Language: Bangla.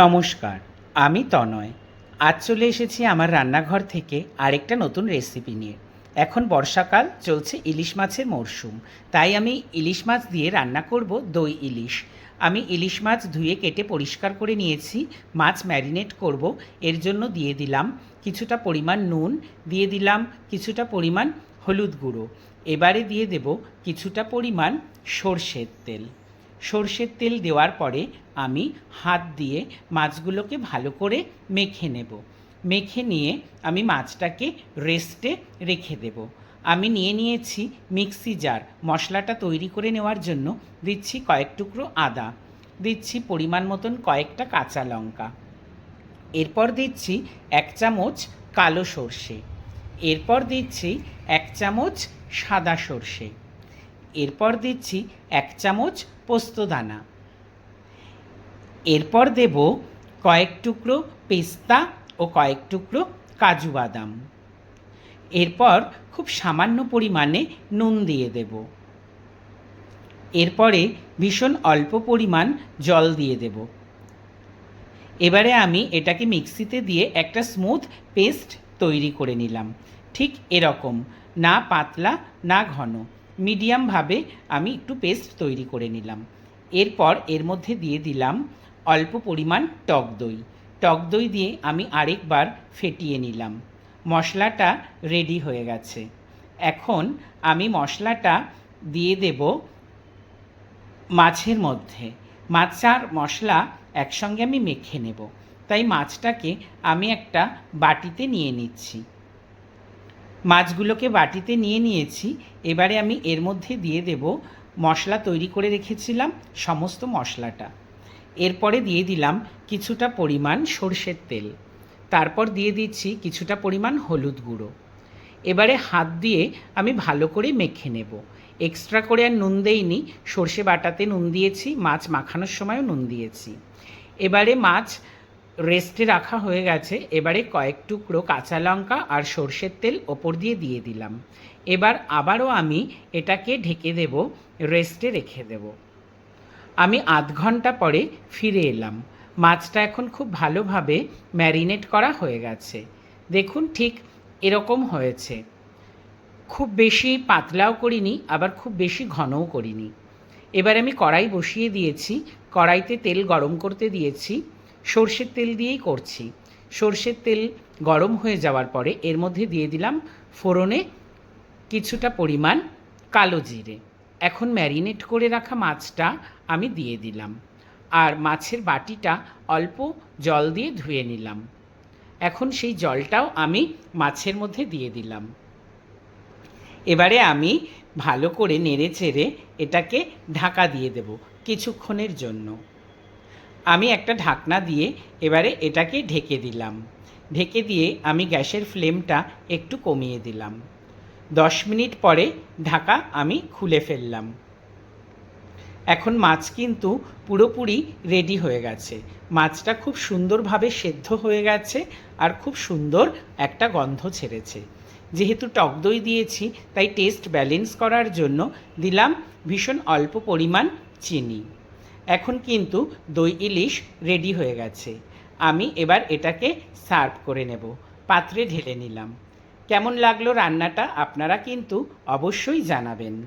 নমস্কার, আমি তনয়। আজ চলে এসেছি আমার রান্নাঘর থেকে আরেকটা নতুন রেসিপি নিয়ে। এখন বর্ষাকাল, চলছে ইলিশ মাছের মরশুম। তাই আমি ইলিশ মাছ দিয়ে রান্না করব দই ইলিশ। আমি ইলিশ মাছ ধুয়ে কেটে পরিষ্কার করে নিয়েছি, মাছ ম্যারিনেট করব। এর জন্য দিয়ে দিলাম কিছুটা পরিমাণ নুন, দিয়ে দিলাম কিছুটা পরিমাণ হলুদ গুঁড়ো। এবারে দিয়ে দেব কিছুটা পরিমাণ সর্ষের তেল। সর্ষের তেল দেওয়ার পরে আমি হাত দিয়ে মাছগুলোকে ভালো করে মেখে নেব। মেখে নিয়ে আমি মাছটাকে রেস্টে রেখে দেব। আমি নিয়ে নিয়েছি মিক্সি জার মশলাটা তৈরি করে নেওয়ার জন্য দিচ্ছি কয়েক টুকরো আদা। দিচ্ছি পরিমাণ মতন কয়েকটা কাঁচা লঙ্কা। এরপর দিচ্ছি এক চামচ কালো সর্ষে। এরপর দিচ্ছি এক চামচ সাদা সর্ষে। এরপর দিচ্ছি এক চামচ পোস্তদানা এরপর দেব কয়েক টুকরো পেস্তা ও কয়েক টুকরো কাজু বাদাম। এরপর খুব সামান্য পরিমাণে নুন দিয়ে দেব। এরপরে ভীষণ অল্প পরিমাণ জল দিয়ে দেব। এবারে আমি এটাকে মিক্সিতে দিয়ে একটা স্মুথ পেস্ট তৈরি করে নিলাম। ঠিক এরকম, না পাতলা, না ঘন। মিডিয়ামভাবে আমি একটু পেস্ট তৈরি করে নিলাম। এরপর এর মধ্যে দিয়ে দিলাম অল্প পরিমাণ টক দই। টক দই দিয়ে আমি আরেকবার ফেটিয়ে নিলাম। মশলাটা রেডি হয়ে গেছে। এখন আমি মশলাটা দিয়ে দেব মাছের মধ্যে। মাছ আর মশলা একসঙ্গে আমি মেখে নেব। তাই মাছটাকে আমি একটা বাটিতে নিয়ে নিচ্ছি। মাছগুলোকে বাটিতে নিয়ে নিয়েছি। এবারে আমি এর মধ্যে দিয়ে দেব মশলা তৈরি করে রেখেছিলাম, সমস্ত মশলাটা। এরপরে দিয়ে দিলাম কিছুটা পরিমাণ সর্ষের তেল। তারপর দিয়ে দিচ্ছি কিছুটা পরিমাণ হলুদ গুঁড়ো। এবারে হাত দিয়ে আমি ভালো করে মেখে নেব। এক্সট্রা করে আর নুন দেইনি, সর্ষে বাটাতে নুন দিয়েছি, মাছ মাখানোর সময়ও নুন দিয়েছি। এবারে মাছ রেস্টে রাখা হয়ে গেছে, এবারে কয়েক টুকরো কাঁচা লঙ্কা আর সর্ষের তেল ওপর দিয়ে দিয়ে দিলাম। এবার আবারও আমি এটাকে ঢেকে দেব, রেস্টে রেখে দেব। আমি আধ ঘণ্টা পরে ফিরে এলাম। মাছটা এখন খুব ভালোভাবে ম্যারিনেট করা হয়ে গেছে। দেখুন ঠিক এরকম হয়েছে। খুব বেশি পাতলাও করিনি, আবার খুব বেশি ঘনও করিনি। এবার আমি কড়াই বসিয়ে দিয়েছি। কড়াইতে তেল গরম করতে দিয়েছি। সর্ষের তেল দিয়েই করছি। সর্ষের তেল গরম হয়ে যাওয়ার পরে এর মধ্যে দিয়ে দিলাম ফোড়নে কিছুটা পরিমাণ কালো জিরে। এখন ম্যারিনেট করে রাখা মাছটা আমি দিয়ে দিলাম। আর মাছের বাটিটা অল্প জল দিয়ে ধুয়ে নিলাম। এখন সেই জলটাও আমি মাছের মধ্যে দিয়ে দিলাম। এবারে আমি ভালো করে নেড়ে চেড়ে এটাকে ঢাকা দিয়ে দেব কিছুক্ষণের জন্য। আমি একটা ঢাকনা দিয়ে এবারে এটাকে ঢেকে দিলাম। ঢেকে দিয়ে আমি গ্যাসের ফ্লেমটা একটু কমিয়ে দিলাম। দশ মিনিট পরে ঢাকা আমি খুলে ফেললাম। এখন মাছ কিন্তু পুরোপুরি রেডি হয়ে গেছে। মাছটা খুব সুন্দরভাবে সেদ্ধ হয়ে গেছে আর খুব সুন্দর একটা গন্ধ ছেড়েছে। যেহেতু টক দই দিয়েছি, তাই টেস্ট ব্যালেন্স করার জন্য দিলাম ভীষণ অল্প পরিমাণ চিনি। এখন কিন্তু দই ইলিশ রেডি হয়ে গেছে। আমি এবার এটাকে সার্ভ করে নেব। পাত্রে ঢেলে নিলাম। কেমন লাগল রান্নাটা আপনারা কিন্তু অবশ্যই জানাবেন।